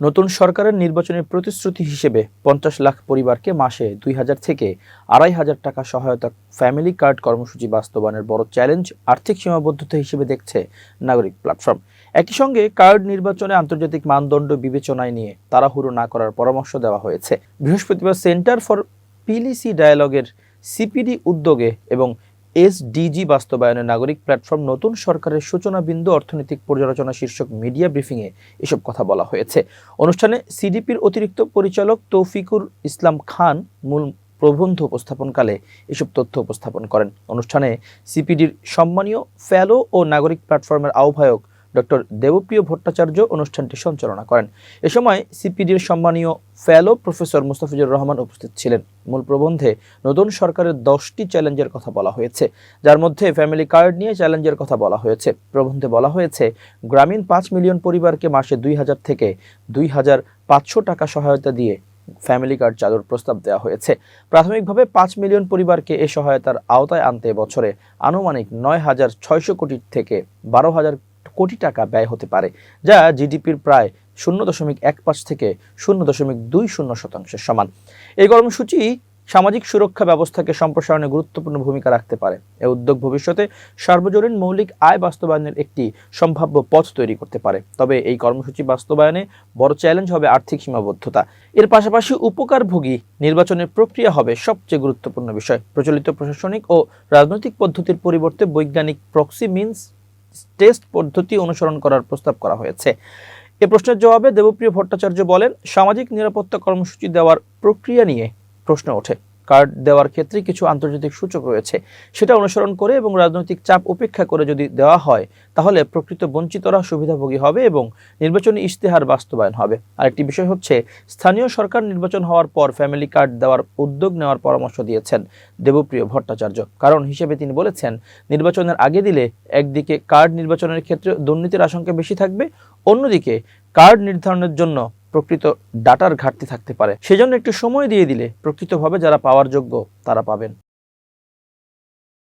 নতুন সরকারের নির্বাচনের প্রতিশ্রুতি হিসেবে পঞ্চাশ লাখ পরিবারকে মাসে দুই হাজার থেকে আড়াই হাজার টাকা সহায়তা ফ্যামিলি কার্ড কর্মসূচি বাস্তবায়নের বড় চ্যালেঞ্জ আর্থিক সীমাবদ্ধতা হিসেবে দেখছে নাগরিক প্ল্যাটফর্ম। একই সঙ্গে কার্ড নির্বাচনে আন্তর্জাতিক মানদণ্ড বিবেচনায় নিয়ে তাড়াহুড়ো না করার পরামর্শ দেওয়া হয়েছে। বৃহস্পতিবার সেন্টার ফর পিলিসি ডায়ালগের সিপিডি উদ্যোগে এবং এসডিজি বাস্তবায়নে নাগরিক প্ল্যাটফর্ম নতুন সরকারের সূচনা বিন্দু অর্থনৈতিক পর্যালোচনা শীর্ষক মিডিয়া ব্রিফিংয়ে এসব কথা বলা হয়েছে। অনুষ্ঠানে সিডিপির অতিরিক্ত পরিচালক তৌফিকুর ইসলাম খান মূল প্রবন্ধ উপস্থাপনকালে এসব তথ্য উপস্থাপন করেন। অনুষ্ঠানে সিপিডির সম্মানীয় ফেলো ও নাগরিক প্ল্যাটফর্মের আহ্বায়ক ডক্টর দেবপ্রিয় ভট্টাচার্য অনুষ্ঠানটি সঞ্চালনা করেন। এ সময় সিপিডির সম্মানীয় ফেলো প্রফেসর মুস্তাফিজুর রহমান উপস্থিত ছিলেন। মূল প্রবন্ধে নতুন সরকারের দশটি চ্যালেঞ্জের কথা বলা হয়েছে। যার মধ্যে ফ্যামিলি কার্ড নিয়ে চ্যালেঞ্জের কথা বলা হয়েছে। প্রবন্ধে বলা হয়েছে, গ্রামীণ পাঁচ মিলিয়ন পরিবারকে মাসে দুই হাজার থেকে দুই হাজার পাঁচশো টাকা সহায়তা দিয়ে ফ্যামিলি কার্ড চালুর প্রস্তাব দেওয়া হয়েছে। প্রাথমিকভাবে পাঁচ মিলিয়ন পরিবারকে এ সহায়তার আওতায় আনতে বছরে আনুমানিক নয় হাজার ছয়শো কোটি থেকে বারো হাজার কোটি টাকা ব্যয় হতে পারে, যা জিডিপির প্রায় শূন্য দশমিক এক পাঁচ থেকে শূন্য দশমিক দুই শূন্য শতাংশের সমান। এই কর্মসূচি সামাজিক সুরক্ষা ব্যবস্থাকে সম্প্রসারণে গুরুত্বপূর্ণ ভূমিকা রাখতে পারে। এ উদ্যোগ ভবিষ্যতে সার্বজনীন মৌলিক আয় বাস্তবায়নের একটি সম্ভাব্য পথ তৈরি করতে পারে। তবে এই কর্মসূচি বাস্তবায়নে বড় চ্যালেঞ্জ হবে আর্থিক সীমাবদ্ধতা। এর পাশাপাশি উপকারভোগী নির্বাচনের প্রক্রিয়া হবে সবচেয়ে গুরুত্বপূর্ণ বিষয়। প্রচলিত প্রশাসনিক ও রাজনৈতিক পদ্ধতির পরিবর্তে বৈজ্ঞানিক প্রক্সি মিনস টেস্ট পদ্ধতি অনুসরণ করার প্রস্তাব করা হয়েছে। এ প্রশ্নের জবাবে দেবপ্রিয় ভট্টাচার্য বলেন, সামাজিক নিরাপত্তা কর্মসূচি দেওয়ার প্রক্রিয়া নিয়ে প্রশ্ন ওঠে। কার্ড দেওয়ার ক্ষেত্রে কিছু আন্তর্জাতিক সূচক রয়েছে। সেটা অনুসরণ করে এবং রাজনৈতিক চাপ উপেক্ষা করে যদি দেওয়া হয়, তাহলে প্রকৃত বঞ্চিতরা সুবিধাভোগী হবে এবং নির্বাচনী ইশতেহার বাস্তবায়ন হবে। আরেকটি বিষয় হচ্ছে, স্থানীয় সরকার নির্বাচন হওয়ার পর ফ্যামিলি কার্ড দেওয়ার উদ্যোগ নেওয়ার পরামর্শ দিয়েছেন দেবপ্রিয় ভট্টাচার্য। কারণ হিসেবে তিনি বলেছেন, নির্বাচনের আগে দিলে একদিকে কার্ড নির্বাচনের ক্ষেত্রে দুর্নীতির আশঙ্কা বেশি থাকবে, অন্যদিকে কার্ড নির্ধারণের জন্য প্রকৃত ডাটার ঘাটতি থাকতে পারে। সেজন্য একটু সময় দিয়ে দিলে প্রকৃতভাবে যারা পাওয়ার যোগ্য, তারা পাবেন।